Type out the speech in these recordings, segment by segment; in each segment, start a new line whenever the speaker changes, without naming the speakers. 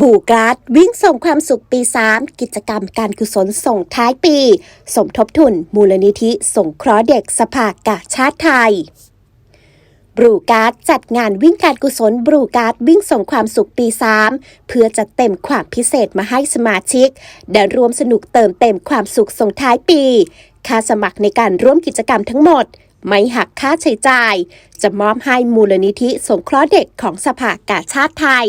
บูการ์ดวิ่งส่งความสุขปี 3 กิจกรรมการกุศลส่งท้ายปี สมทบทุนมูลนิธิสงเคราะห์เด็กสภากาชาติไทยบรูการ์ดจัดงานวิ่งการกุศลบรูการ์ดวิ่งส่งความสุขปี 3 เพื่อจัดเต็มความพิเศษมาให้สมาชิก ได้ร่วมสนุกเติมเต็มความสุขส่งท้ายปี ค่าสมัครในการร่วมกิจกรรมทั้งหมด ไม่หักค่าใช้จ่าย จะมอบให้มูลนิธิสงเคราะห์เด็กของสภากาชาติไทย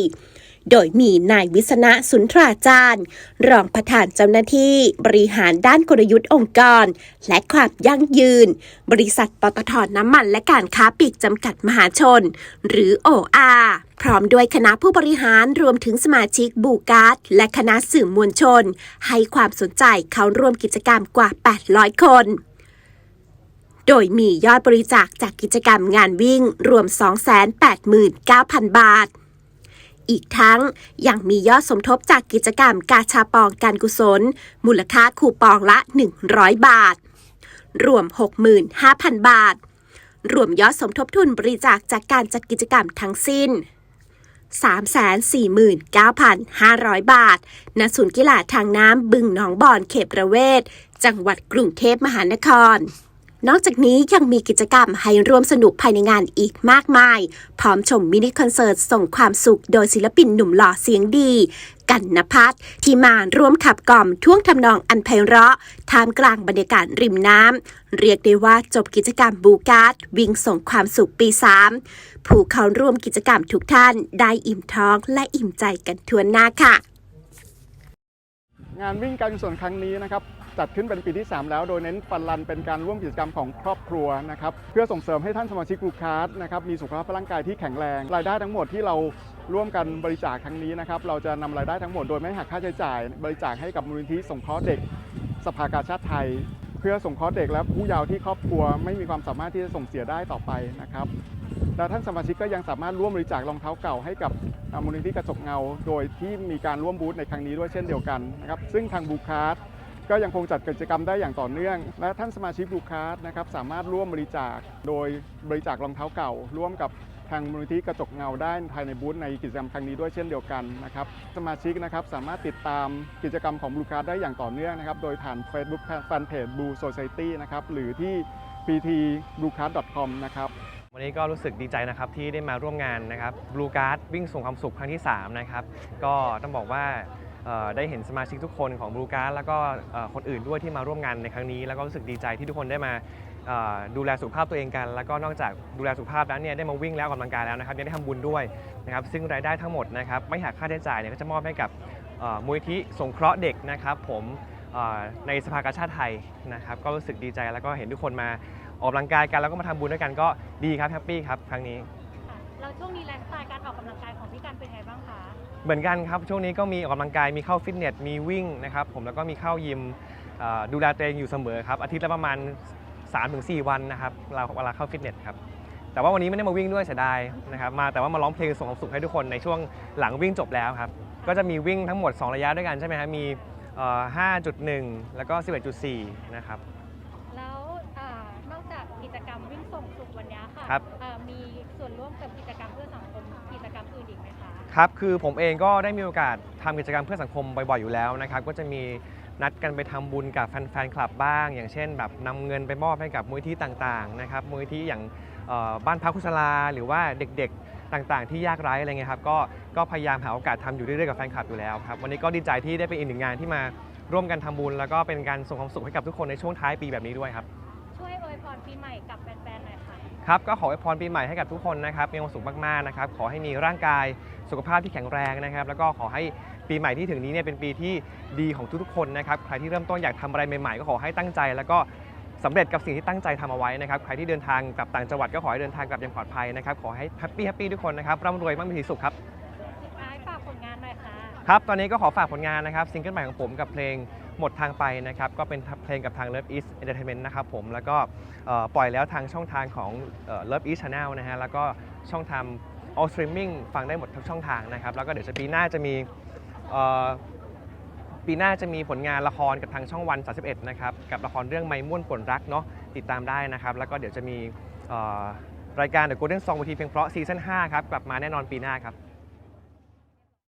โดยมีนายวิษณะสุนทราจารย์ รองประธานเจ้าหน้าที่ บริหารด้านกลยุทธ์องค์กร และความยั่งยืน บริษัทปตทน้ำมันและการค้าปลีกจำกัดมหาชน หรือ OR พร้อมด้วยคณะผู้บริหารรวมถึงสมาชิกบูการ์ดและคณะสื่อมวลชน ให้ความสนใจเข้าร่วมกิจกรรมกว่า 800 คนโดยมียอดบริจาคจากกิจกรรมงานวิ่งรวม 289,000 บาท อีกทั้ง ยังมียอดสมทบจากกิจกรรมกาชาปองการกุศล มูลค่าคูปองละ 100 บาท รวม 65,000 บาท รวมยอดสมทบทุนบริจาคจากการจัดกิจกรรมทั้งสิ้น 349,500 บาท ณ ศูนย์กีฬาทางน้ำบึงหนองบอนเขตประเวศ จังหวัดกรุงเทพมหานคร นอกจากนี้ยังมีกิจกรรมให้ร่วมสนุกภายในงานอีกมากมาย พร้อมชมมินิคอนเสิร์ตส่งความสุขโดยศิลปินหนุ่มหล่อเสียงดี กันนพัฒน์ที่มาร่วมขับกล่อมท่วงทำนองอันไพเราะท่ามกลางบรรยากาศริมน้ำ เรียกได้ว่าจบกิจกรรมบูการ์ดวิ่งส่งความสุขปี 3 ผู้เข้าร่วมกิจกรรมทุกท่านได้อิ่มท้องและอิ่มใจกันทั่วหน้าค่ะ
งานวิ่งการกุศลครั้งนี้นะครับจัดขึ้นเป็นปีที่ 3 แล้วโดยเน้นฟันรันเป็นการร่วมกิจกรรมของครอบครัวนะครับเพื่อส่งเสริมให้ท่านสมาชิกลูคาร์ดนะครับมีสุขภาพร่างกายที่แข็งแรง รายได้ทั้งหมดที่เราร่วมกันบริจาคครั้งนี้นะครับเราจะนำรายได้ทั้งหมดโดยไม่หักค่าใช้จ่าย บริจาคให้กับมูลนิธิสงเคราะห์เด็กสภากาชาติไทย เพื่อสงเคราะห์เด็กและผู้เยาว์ที่ครอบครัว ไม่มีความสามารถที่จะส่งเสียได้ต่อไปนะครับ และท่านสมาชิกก็ยังสามารถร่วมบริจาครองเท้าเก่าให้กับมูลนิธิกระจกเงา โดยที่มีการร่วมบูธในครั้งนี้ด้วยเช่นเดียวกันนะครับซึ่งทางบูคาร์ดก็ยังคงจัดกิจกรรมได้อย่างต่อเนื่อง และท่านสมาชิกบูคาร์ดนะครับสามารถร่วมบริจาคโดยบริจาครองเท้าเก่า ร่วมกับทางมูลนิธิกระจกเงาได้ภายในบูธในกิจกรรมครั้งนี้ด้วยเช่นเดียวกันนะครับสมาชิกนะครับสามารถติดตามกิจกรรมของบูคาร์ดได้อย่างต่อเนื่องนะครับโดยผ่าน Facebook Fanpage Blue Society นะครับหรือที่ pt.bluecard.com นะครับ
วันนี้ก็รู้สึกดีใจนะครับที่ได้มาร่วมงานนะครับ Blue Card วิ่งส่งความสุขครั้งที่ 3 นะครับ ก็ต้องบอกว่าได้เห็นสมาชิกทุกคนของ Blue Card แล้วก็คนอื่นด้วยที่มาร่วมงานในครั้งนี้ แล้วก็รู้สึกดีใจที่ทุกคนได้มาดูแลสุขภาพตัวเองกัน แล้วก็นอกจากดูแลสุขภาพแล้วเนี่ยได้มาวิ่งแล้วออกกำลังกายแล้วนะครับยังได้ทำบุญด้วยนะครับซึ่งรายได้ทั้งหมดนะครับไม่หักค่าใช้จ่ายเนี่ยก็จะมอบให้กับมูลนิธิสงเคราะห์เด็กนะครับผมในสภากาชาติไทยนะครับก็รู้สึกดีใจแล้วก็เห็นทุกคนมา ออกกำลังกายกันแล้วก็มาทำบุญด้วยกันก็ดีครับแฮปปี้ครับครั้งนี้
ค่ะแล้วช่วงนี้ไลฟ์สไตล์การออกกำลังกายของพี่กันเป็นไงบ้างคะ
เหมือนกันครับช่วงนี้ก็มีออกกำลังกายมีเข้าฟิตเนสมีวิ่งนะครับผมแล้วก็มีเข้ายิมเอ่อดูแลตัวเองอยู่เสมอครับอาทิตย์ละประมาณ 3-4 วันนะครับเราเวลาเข้าฟิตเนสครับแต่ว่าวันนี้ไม่ได้มาวิ่งด้วยเสียดายนะครับมาแต่ว่ามาร้องเพลงส่งความสุขให้ทุกคนในช่วงหลังวิ่งจบแล้วครับก็จะมีวิ่งทั้งหมด 2 ระยะด้วยกันใช่ไหมครับมีเอ่อ5.1 แล้วก็ 11.4 นะครับ
แล้วอ่านอกจากกิจกรรมวิ่ง ส่งสุขวันนี้ค่ะ
ครับ
อ่ามีส่วนร่วมกับกิจกรรมเพื่อสังคมกิจกรรมอื่นอีกไหมคะ
ครับ คือผมเองก็ได้มีโอกาสทำกิจกรรมเพื่อสังคมบ่อยๆอยู่แล้วนะครับ ก็จะมีนัดกันไปทำบุญกับแฟนๆคลับบ้าง อย่างเช่น แบบนำเงินไปมอบให้กับมูลที่ต่างๆนะครับมูลที่อย่างเอ่อบ้านพักคุชลาหรือว่าเด็กๆต่างๆ ที่ยากไร้อะไรเงี้ยครับ ก็ก็พยายามหาโอกาสทำอยู่เรื่อยๆกับแฟนคลับอยู่แล้วครับ วันนี้ก็ดีใจที่ได้เป็นอีกหนึ่งงานที่มาร่วมกันทำบุญ แล้วก็เป็นการส่งความสุขให้กับทุกคนในช่วงท้ายปีแบบนี้ด้วยครับ
ช่วยอวยพรปีใหม่กับแฟนๆหน่อย ค่ะ
ครับก็ขออวยพรปีใหม่ให้กับทุกคนนะครับมีความสุขมากๆนะครับขอให้มีร่างกายสุขภาพที่แข็งแรงนะครับ แล้วก็ขอให้ปีใหม่ที่ถึงนี้เนี่ยเป็นปีที่ดีของทุกๆคนนะครับใครที่เริ่มต้นอยากทำอะไรใหม่ๆ ก็ขอให้ตั้งใจ แล้วก็สำเร็จกับสิ่งที่ตั้งใจทำเอาไว้นะครับใครที่เดินทางกลับต่างจังหวัดก็ขอให้เดินทางกลับอย่างปลอดภัยนะครับขอให้แฮปปี้แฮปปี้ทุกคนนะครับร่ำรวยมั่งมีสีสุขครับ
สุดท้ายฝากผลงานหน่อยค่ะ
ครับตอนนี้ก็ขอฝากผลงานนะครับซิงเกิลใหม่ของผมกับเพลง หมดทางไปนะครับก็เป็นเพลงกับทาง Love East Entertainment นะครับผมแล้วก็ปล่อยแล้วทางช่องทางของ Love East Channel นะฮะแล้วก็ช่องทาง all streaming ฟังได้หมดทุกช่องทางนะครับ แล้วก็เดี๋ยวจะปีหน้าจะมีปีหน้าจะมีผลงานละครกับทางช่องวัน 31 นะครับ กับละครเรื่องไม่ม่วนป่นรักเนาะติดตามได้นะครับ แล้วก็เดี๋ยวจะมีรายการ The Golden Song บทีเพลงเพราะซีซั่น5ครับ กลับมาแน่นอนปีหน้าครับ